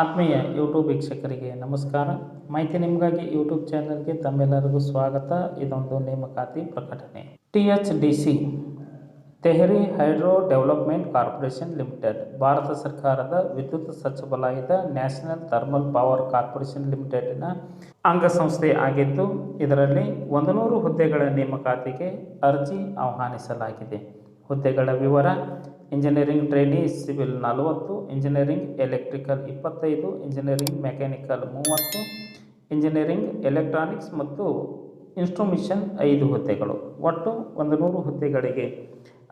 ಆತ್ಮೀಯ ಯೂಟ್ಯೂಬ್ ವೀಕ್ಷಕರಿಗೆ ನಮಸ್ಕಾರ. ಮಾಹಿತಿ ನಿಮಗಾಗಿ ಯೂಟ್ಯೂಬ್ ಚಾನಲ್ಗೆ ತಮ್ಮೆಲ್ಲರಿಗೂ ಸ್ವಾಗತ. ಇದೊಂದು ನೇಮಕಾತಿ ಪ್ರಕಟಣೆ. T H D C Tehri hydro development corporation limited, Bharat ಸರ್ಕಾರದ ವಿದ್ಯುತ್ ಸಚಿವಾಲಯದ ನ್ಯಾಷನಲ್ ಥರ್ಮಲ್ ಪವರ್ ಕಾರ್ಪೊರೇಷನ್ ಲಿಮಿಟೆಡ್ನ ಅಂಗಸಂಸ್ಥೆ ಆಗಿದ್ದು, ಇದರಲ್ಲಿ ಒಂದು ನೂರು ಹುದ್ದೆಗಳ ನೇಮಕಾತಿಗೆ ಅರ್ಜಿ ಆಹ್ವಾನಿಸಲಾಗಿದೆ. ಹುದ್ದೆಗಳ ವಿವರ ಇಂಜಿನಿಯರಿಂಗ್ ಟ್ರೈನಿ, ಸಿವಿಲ್ ನಲವತ್ತು, ಇಂಜಿನಿಯರಿಂಗ್ ಎಲೆಕ್ಟ್ರಿಕಲ್ ಇಪ್ಪತ್ತೈದು, ಇಂಜಿನಿಯರಿಂಗ್ ಮೆಕ್ಯಾನಿಕಲ್ ಮೂವತ್ತು, ಇಂಜಿನಿಯರಿಂಗ್ ಎಲೆಕ್ಟ್ರಾನಿಕ್ಸ್ ಮತ್ತು ಇನ್ಸ್ಟ್ರುಮಿಷನ್ ಐದು ಹುದ್ದೆಗಳು. ಒಟ್ಟು ಒಂದು ನೂರು ಹುದ್ದೆಗಳಿಗೆ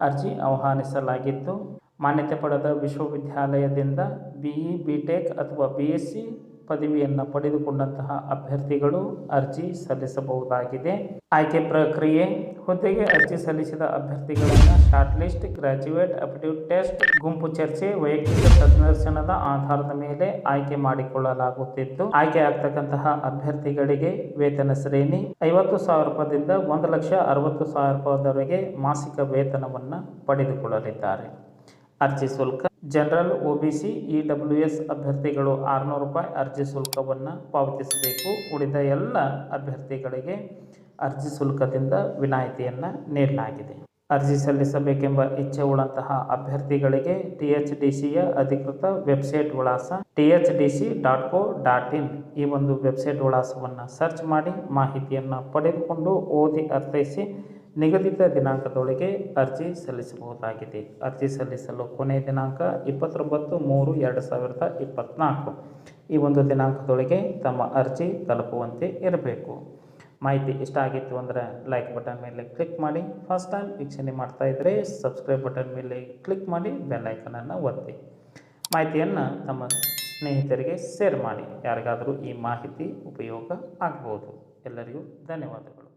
ಅರ್ಜಿ ಆಹ್ವಾನಿಸಲಾಗಿತ್ತು. ಮಾನ್ಯತೆ ಪಡೆದ ವಿಶ್ವವಿದ್ಯಾಲಯದಿಂದ ಬಿ ಇ ಬಿ ಟೆಕ್ ಅಥವಾ ಬಿ ಎಸ್ ಸಿ ಪದವಿಯನ್ನು ಪಡೆದುಕೊಂಡಂತಹ ಅಭ್ಯರ್ಥಿಗಳು ಅರ್ಜಿ ಸಲ್ಲಿಸಬಹುದಾಗಿದೆ. ಆಯ್ಕೆ ಪ್ರಕ್ರಿಯೆ. ಹುದ್ದೆಗೆ ಅರ್ಜಿ ಸಲ್ಲಿಸಿದ ಅಭ್ಯರ್ಥಿಗಳನ್ನು shortlist graduate, aptitude test, ಗುಂಪು ಚರ್ಚೆ, ವೈಯಕ್ತಿಕ ಸಂದರ್ಶನದ ಆಧಾರದ ಮೇಲೆ ಆಯ್ಕೆ ಮಾಡಿಕೊಳ್ಳಲಾಗುತ್ತಿತ್ತು ಆಯ್ಕೆ ಆಗ್ತಕ್ಕಂತಹ ಅಭ್ಯರ್ಥಿಗಳಿಗೆ ವೇತನ ಶ್ರೇಣಿ ಐವತ್ತು ಸಾವಿರ ರೂಪಾಯಿಂದ ಒಂದು ಲಕ್ಷ ಅರವತ್ತು ಸಾವಿರ ರೂಪಾಯಿವರೆಗೆ ಮಾಸಿಕ ವೇತನವನ್ನು ಪಡೆದುಕೊಳ್ಳಲಿದ್ದಾರೆ. ಅರ್ಜಿ ಶುಲ್ಕ general O B C E W S ಅಭ್ಯರ್ಥಿಗಳು ಆರುನೂರು ರೂಪಾಯಿ ಅರ್ಜಿ ಶುಲ್ಕವನ್ನು ಪಾವತಿಸಬೇಕು. ಉಳಿದ ಎಲ್ಲ ಅಭ್ಯರ್ಥಿಗಳಿಗೆ ಅರ್ಜಿ ಶುಲ್ಕದಿಂದ ವಿನಾಯಿತಿಯನ್ನು ನೀಡಲಾಗಿದೆ. ಅರ್ಜಿ ಸಲ್ಲಿಸಬೇಕೆಂಬ ಇಚ್ಛೆ ಉಳ್ಳಂತಹ ಅಭ್ಯರ್ಥಿಗಳಿಗೆ ಟಿ ಎಚ್ ಡಿ ಸಿಯ ಅಧಿಕೃತ ವೆಬ್ಸೈಟ್ ವಿಳಾಸ T H D C dot co dot in ಈ ಒಂದು ವೆಬ್ಸೈಟ್ ವಿಳಾಸವನ್ನು ಸರ್ಚ್ ಮಾಡಿ ಮಾಹಿತಿಯನ್ನು ಪಡೆದುಕೊಂಡು ಓದಿ ಅರ್ಥೈಸಿ ನಿಗದಿತ ದಿನಾಂಕದೊಳಗೆ ಅರ್ಜಿ ಸಲ್ಲಿಸಬಹುದಾಗಿದೆ. ಅರ್ಜಿ ಸಲ್ಲಿಸಲು ಕೊನೆಯ ದಿನಾಂಕ ಇಪ್ಪತ್ತೊಂಬತ್ತು ಮೂರು ಎರಡು ಸಾವಿರದ ಇಪ್ಪತ್ತ್ನಾಲ್ಕು ಈ ಒಂದು ದಿನಾಂಕದೊಳಗೆ ತಮ್ಮ ಅರ್ಜಿ ತಲುಪುವಂತೆ ಇರಬೇಕು. ಮಾಹಿತಿ ಇಷ್ಟ ಆಗಿತ್ತು ಅಂದರೆ ಲೈಕ್ ಬಟನ್ ಮೇಲೆ ಕ್ಲಿಕ್ ಮಾಡಿ. ಫಸ್ಟ್ ಟೈಮ್ ವೀಕ್ಷಣೆ ಮಾಡ್ತಾ ಇದ್ದರೆ ಸಬ್ಸ್ಕ್ರೈಬ್ ಬಟನ್ ಮೇಲೆ ಕ್ಲಿಕ್ ಮಾಡಿ ಬೆಲ್ಲೈಕನನ್ನು ಒತ್ತಿ. ಮಾಹಿತಿಯನ್ನು ತಮ್ಮ ಸ್ನೇಹಿತರಿಗೆ ಶೇರ್ ಮಾಡಿ. ಯಾರಿಗಾದರೂ ಈ ಮಾಹಿತಿ ಉಪಯೋಗ ಆಗ್ಬೋದು. ಎಲ್ಲರಿಗೂ ಧನ್ಯವಾದಗಳು.